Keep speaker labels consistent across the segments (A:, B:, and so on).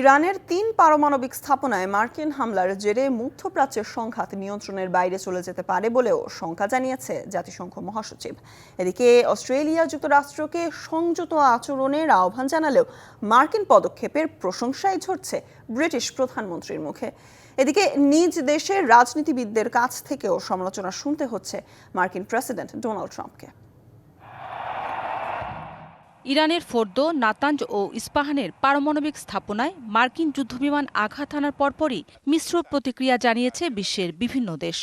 A: ইরানের তিন পারমাণবিক স্থাপনায় মার্কিন হামলার জেরে মধ্যপ্রাচ্যের সংঘাত নিয়ন্ত্রণের বাইরে চলে যেতে পারে বলেও শঙ্কা জানিয়েছে জাতিসংঘ মহাসচিব। এদিকে অস্ট্রেলিয়া যুক্তরাষ্ট্রকে সংযত আচরণের আহ্বান জানালেও মার্কিন পদক্ষেপের প্রশংসাই ঝরছে ব্রিটিশ প্রধানমন্ত্রীর মুখে। এদিকে নিজ দেশের রাজনীতিবিদদের কাছ থেকেও সমালোচনা শুনতে হচ্ছে মার্কিন প্রেসিডেন্ট ডোনাল্ড ট্রাম্পকে।
B: ইরানের ফোর্দো নাতাঞ্জ ও ইস্পাহানের পারমাণবিক স্থাপনায় মার্কিন যুদ্ধবিমান আঘাত হানার পরপরই মিশ্র প্রতিক্রিয়া জানিয়েছে বিশ্বের বিভিন্ন দেশ।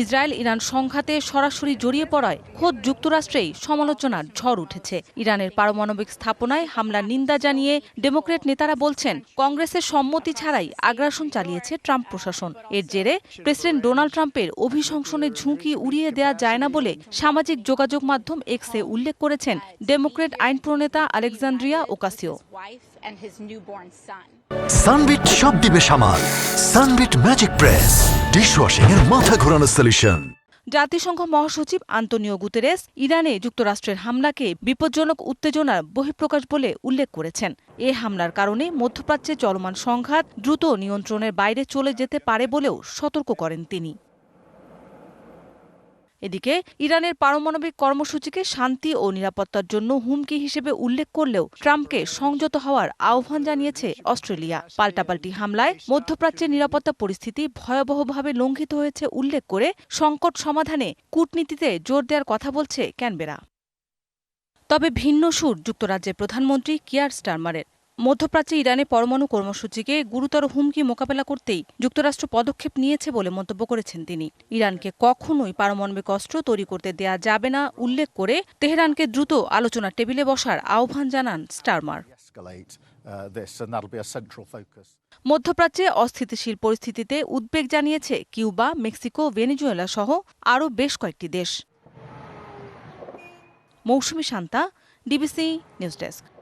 B: ইসরায়েল ইরান সংঘাতে সরাসরি জড়িয়ে পড়ায় খোদ যুক্তরাষ্ট্রেই সমালোচনার ঝড় উঠেছে। ইরানের পারমাণবিক স্থাপনায় হামলার নিন্দা জানিয়ে ডেমোক্রেট নেতারা বলছেন, কংগ্রেসের সম্মতি ছাড়াই আগ্রাসন চালিয়েছে ট্রাম্প প্রশাসন। এর জেরে প্রেসিডেন্ট ডোনাল্ড ট্রাম্পের অভিশংসনের ঝুঁকি উড়িয়ে দেয়া যায় না বলে সামাজিক যোগাযোগ মাধ্যম এক্সে উল্লেখ করেছেন ডেমোক্রেট আইন প্রণেতা আলেকজান্দ্রিয়া ওকাসিও।
C: সানবিট সব দিবে সামাল। সানবিট ম্যাজিক প্রেস ডিশওয়াশিং এর মাথা ঘোরানো সলিউশন
B: জাতিসংঘ মহাসচিব আন্তনিও গুতেরেস ইরানে যুক্তরাষ্ট্রের হামলাকে বিপজ্জনক উত্তেজনার বহিঃপ্রকাশ বলে উল্লেখ করেছেন। এ হামলার কারণে মধ্যপ্রাচ্যে চলমান সংঘাত দ্রুত নিয়ন্ত্রণের বাইরে চলে যেতে পারে বলেও সতর্ক করেন তিনি। এদিকে ইরানের পারমাণবিক কর্মসূচিকে শান্তি ও নিরাপত্তার জন্য হুমকি হিসেবে উল্লেখ করলেও ট্রাম্পকে সংযত হওয়ার আহ্বান জানিয়েছে অস্ট্রেলিয়া। পাল্টাপাল্টি হামলায় মধ্যপ্রাচ্যের নিরাপত্তা পরিস্থিতি ভয়াবহভাবে লঙ্ঘিত হয়েছে উল্লেখ করে সংকট সমাধানে কূটনীতিতে জোর দেওয়ার কথা বলছে ক্যানবেরা। তবে ভিন্ন সুর যুক্তরাজ্যের প্রধানমন্ত্রী কিয়ার স্টারমারের। মধ্যপ্রাচ্যে ইরানে পরমাণু কর্মসূচিকে গুরুতর হুমকি মোকাবেলা করতেই যুক্তরাষ্ট্র পদক্ষেপ নিয়েছে বলে মন্তব্য করেছেন তিনি। ইরানকে কখনোই পারমাণবিক অস্ত্র তৈরি করতে দেয়া যাবে না উল্লেখ করে তেহরানকে দ্রুত আলোচনার টেবিলে বসার আহ্বান জানান স্টারমার।
D: Uh.
B: মধ্যপ্রাচ্যে অস্থিতিশীল পরিস্থিতিতে উদ্বেগ জানিয়েছে কিউবা মেক্সিকো ভেনেজুয়েলা সহ আরও বেশ কয়েকটি দেশ। Mousumi Shanta DBC news desk.